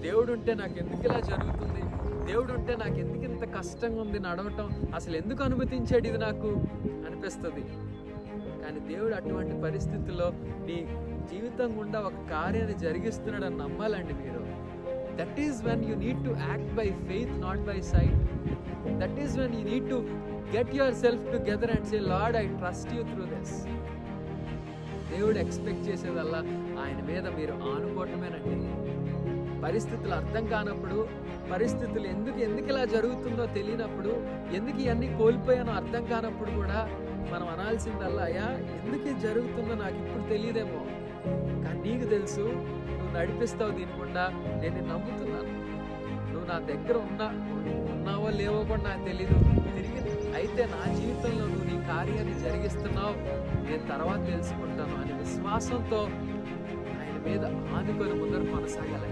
దేవుడు ఉంటే నాకు ఎందుకు ఇలా జరుగుతుంది? దేవుడు ఉంటే నాకు ఎందుకు ఇంత కష్టంగా ఉంది నడవటం? అసలు ఎందుకు అనుమతించాడు ఇది నాకు? అనిపిస్తుంది. కానీ దేవుడు అటువంటి పరిస్థితుల్లో నీ జీవితం గుండా ఒక కార్యాన్ని జరిగిస్తున్నాడని నమ్మాలండి మీరు. That is when you need to act by faith not by sight that is when you need to get yourself together and say lord I trust you through this దేవుడు ఎక్స్పెక్ట్ చేసేదల్లా ఆయన మీద మీరు ఆనుకోవటమేనండి. పరిస్థితులు అర్థం కానప్పుడు పరిస్థితులు ఎందుకు ఎందుకు ఇలా జరుగుతుందో తెలియనప్పుడు ఎందుకు ఇవన్నీ కోల్పోయానో అర్థం కానప్పుడు కూడా మనం అనాల్సిందల్లా అయ్యా ఎందుకు జరుగుతుందో నాకు ఇప్పుడు తెలియదేమో. కానీ నీకు తెలుసు నువ్వు నడిపిస్తావు దీని గుండా. నేను నమ్ముతున్నాను. నువ్వు నా దగ్గర ఉన్నా ఉన్నావో లేవో కూడా నాకు తెలీదు. తిరిగి అయితే నా జీవితంలో నువ్వు నీ కార్యాన్ని జరిగిస్తున్నావు. నేను తర్వాత తెలుసుకుంటాను అనే విశ్వాసంతో ఆయన మీద ఆనుకొని ముందర కొనసాగాలి.